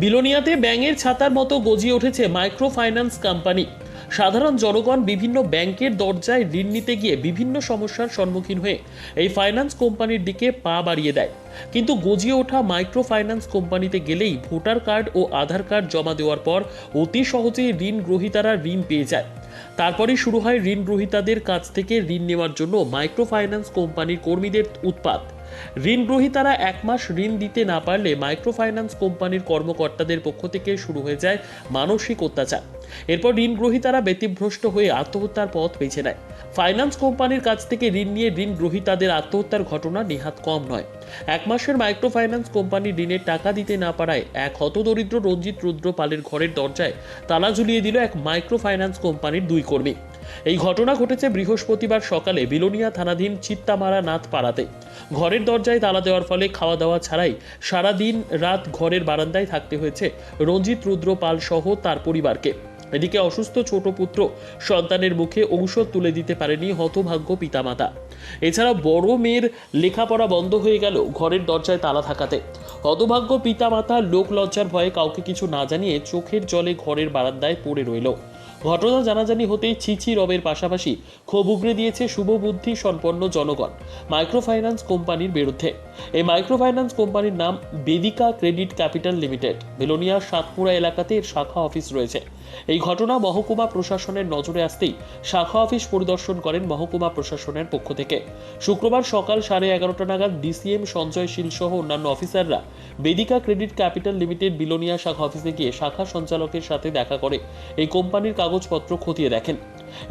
বিলোনিয়াতে ব্যাঙের ছাতার মতো গজিয়ে উঠেছে মাইক্রো ফাইন্যান্স কোম্পানি। সাধারণ জনগণ বিভিন্ন ব্যাংকের দরজায় ঋণ নিতে গিয়ে বিভিন্ন সমস্যার সম্মুখীন হয়ে এই ফাইন্যান্স কোম্পানির দিকে পা বাড়িয়ে দেয়। কিন্তু গজিয়ে ওঠা মাইক্রো ফাইন্যান্স কোম্পানিতে গেলেই ভোটার কার্ড ও আধার কার্ড জমা দেওয়ার পর অতি সহজেই ঋণ গ্রহীতারা ঋণ পেয়ে যায়। তারপরেই শুরু হয় ঋণ গ্রহীতাদের কাছ থেকে ঋণ নেওয়ার জন্য মাইক্রো ফাইন্যান্স কোম্পানির কর্মীদের উৎপাত। ঋণ গ্রহীতারা এক মাস ঋণ দিতে না পারলে মাইক্রো ফাইন্যান্স কোম্পানির কর্মকর্তাদের পক্ষ থেকে শুরু হয়ে যায় মানসিক অত্যাচার। এরপর ঋণ গ্রহীতারা ব্যতিভ্রষ্ট হয়ে আত্মহত্যার পথ বেছে নেয়। ফাইন্যান্স কোম্পানির কাছ থেকে ঋণ নিয়ে ঋণ গ্রহীতাদের আত্মহত্যার ঘটনা নেহাত কম নয়। এক মাসের মাইক্রো ফাইন্যান্স কোম্পানি ঋণের টাকা দিতে না পারায় এক হতদরিদ্র রঞ্জিত রুদ্র পালের ঘরের দরজায় তালা ঝুলিয়ে দিল এক মাইক্রো ফাইন্যান্স কোম্পানির দুই কর্মী। এই ঘটনা ঘটেছে বৃহস্পতিবার সকালে বিলোনিয়া থানাধীন চিত্তামারা নাথ পাড়াতে। ঘরের দরজায় তালা দেওয়ার ফলে খাওয়া দাওয়া ছাড়াই সারা দিন রাত ঘরের বারান্দায় থাকতে হয়েছে রঞ্জিত রুদ্র পাল সহ তার পরিবারকে। এদিকে অসুস্থ ছোট পুত্র সন্তানের মুখে ঔষধ তুলে দিতে পারেনি হতভাগ্য পিতামাতা। এছাড়া বড় মেয়ের লেখাপড়া বন্ধ হয়ে গেল ঘরের দরজায় তালা থাকাতে। হতভাগ্য পিতামাতা লোক লজ্জার ভয়ে কাউকে কিছু না জানিয়ে চোখের জলে ঘরের বারান্দায় পড়ে রইল। ঘটনা জানাজানি হতেই ছিছি রবের পাশাপাশি ক্ষোভ উগড়ে দিয়েছে শুভবুদ্ধি সম্পন্ন জনগণ মাইক্রো ফাইন্যান্স কোম্পানির বিরুদ্ধে। এই মাইক্রো ফাইন্যান্স কোম্পানির নাম Vedika credit capital limited Belonia Satpura এলাকাতে এর শাখা অফিস রয়েছে। এই ঘটনা মহকুমা প্রশাসনের নজরে আসতেই শাখা অফিস পরিদর্শন করেন মহকুমা প্রশাসনের পক্ষ থেকে। শুক্রবার সকাল সাড়ে এগারোটা নাগাদ ডিসিএম সঞ্জয় শীল সহ অন্যান্য অফিসাররা Vedika credit capital limited, Belonia শাখা অফিসে গিয়ে শাখা সঞ্চালকের সাথে দেখা করে এই কোম্পানির কাগজপত্র খতিয়ে দেখেন।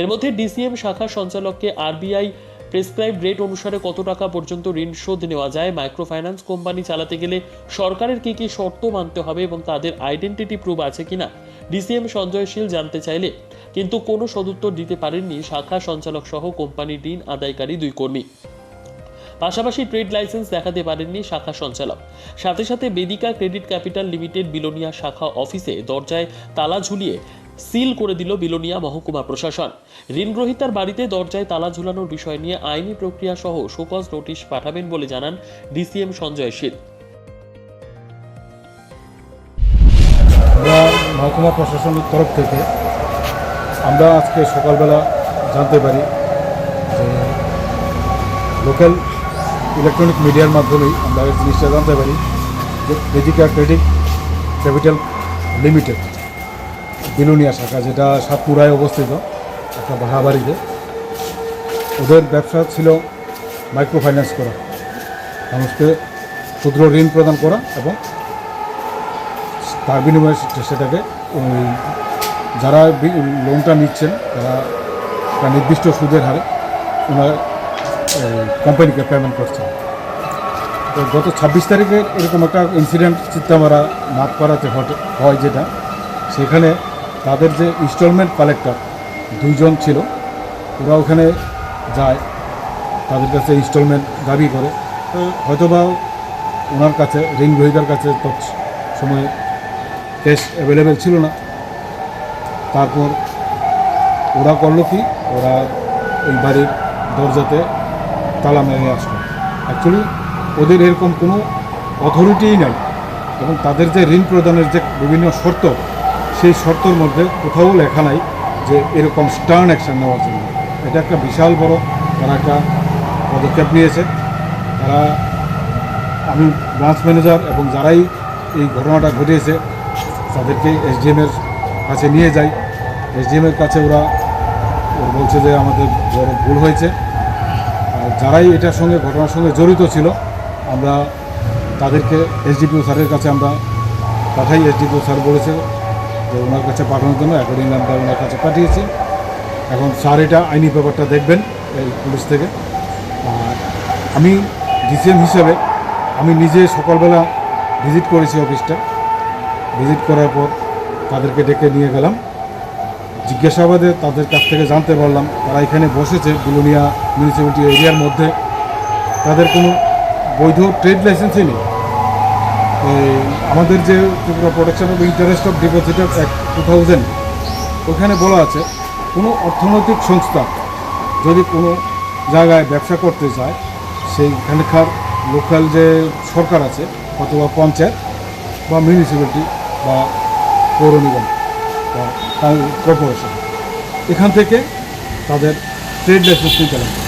এর মধ্যে ডিসিএম শাখা সঞ্চালককে আরবিআই প্রেসক্রাইব রেট অনুসারে কত টাকা পর্যন্ত ঋণ শোধ নেওয়া যায়? মাইক্রো ফাইন্যান্স কোম্পানি চালাতে গেলে সরকারের কি কি শর্ত মানতে হবে এবং তাদের আইডেন্টিটি প্রুফ আছে কিনা? ডিসিএম সঞ্জয়শীল জানতে চাইলে কিন্তু কোনো সদুত্তর দিতে পারেননি শাখা সঞ্চালক সহ কোম্পানির ঋণ আদায়কারী দুই কর্মী। পাশাপাশি ট্রেড লাইসেন্স দেখাতে পারেননি শাখা সঞ্চালক। সাথে সাথে Vedika credit capital limited Belonia শাখা অফিসে দরজায় তালা ঝুলিয়ে সিল করে দিল বিলোনিয়া মহকুমা প্রশাসন। ঋণগ্রহীতার বাড়িতে দরজায় তালা ঝুলানোর বিষয় নিয়ে আইনি প্রক্রিয়া সহ শোকজ নোটিশ পাঠাবেন বলে জানান ডিসিএম সঞ্জয় আমরা মহকুমা প্রশাসনের তরফ থেকে আমরা আজকে সকালবেলা জানতে পারি যে লোকাল ইলেকট্রনিক মিডিয়ার মাধ্যমেই আমরা জিনিসটা জানতে পারি যে ক্রেডিট ক্যাপিটাল লিমিটেড বিলুনিয়া শাখা, যেটা সাতপুরায় অবস্থিত, একটা ভাড়া বাড়িতে ওদের ব্যবসা ছিল মাইক্রো ফাইন্যান্স করা। মানুষকে ক্ষুদ্র ঋণ প্রদান করা এবং তার বিনিময়ে সেটাকে যারা লোনটা নিচ্ছেন, তারা একটা নির্দিষ্ট সুদের হারে ওনার কোম্পানিকে পেমেন্ট করছেন তো গত ছাব্বিশ তারিখে এরকম একটা ইনসিডেন্ট চিত্তামারা ঘটে হয় যেটা, সেখানে তাদের যে ইনস্টলমেন্ট কালেক্টর দুইজন ছিল, ওরা ওখানে যায়, তাদের কাছে ইনস্টলমেন্ট দাবি করে। তো হয়তোবা ওনার কাছে ঋণ গ্রহীতার কাছে তৎ সময়ে ক্যাশ অ্যাভেলেবেল ছিল না। তারপর ওরা করল কি, ওরা ওই বাড়ির দরজাতে তালা মেরে আসলো। অ্যাকচুয়ালি ওদের এরকম কোনো অথরিটিই নাই এবং তাদের যে ঋণ প্রদানের যে বিভিন্ন শর্ত সেই শর্তর মধ্যে কোথাও লেখা নাই যে এরকম স্টার্ন অ্যাকশন নেওয়ার জন্য। এটা একটা বিশাল বড়, তারা একটা পদক্ষেপ নিয়েছে। তারা, আমি ব্রাঞ্চ ম্যানেজার এবং যারাই এই ঘটনাটা ঘটিয়েছে, তাদেরকে এসডিএমের কাছে নিয়ে যাই। এসডিএমের কাছে ওরা বলছে যে আমাদের বড় ভুল হয়েছে। আর যারাই এটার সঙ্গে, ঘটনার সঙ্গে জড়িত ছিল, আমরা তাদেরকে এসডিপিও স্যারের কাছে আমরা পাঠাই। এসডিপিও স্যার বলেছে যে ওনার কাছে পাঠানোর জন্য অ্যাকর্ডিং আমরা ওনার কাছে পাঠিয়েছি। এখন স্যার এটা আইনি ব্যাপারটা দেখবেন এই পুলিশ থেকে। আর আমি ডিসিএম হিসেবে আমি নিজে সকালবেলা ভিজিট করেছি অফিসটা। ভিজিট করার পর তাদেরকে ডেকে নিয়ে গেলাম। জিজ্ঞাসাবাদে তাদের কাছ থেকে জানতে পারলাম, তারা এখানে বসেছে বিলোনিয়া মিউনিসিপ্যালিটি এরিয়ার মধ্যে। তাদের কোনো বৈধ ট্রেড লাইসেন্সই নেই। আমাদের যে Tripura protection of interest of depositor act two thousand ওখানে বলা আছে, কোনো অর্থনৈতিক সংস্থা যদি কোনো জায়গায় ব্যবসা করতে চায়, সেইখানকার লোকাল যে সরকার আছে, অথবা পঞ্চায়েত বা মিউনিসিপ্যালিটি বা পৌর নিগম বা কর্পোরেশন এখান থেকে তাদের ট্রেড লাইসেন্স নিতে লাগবে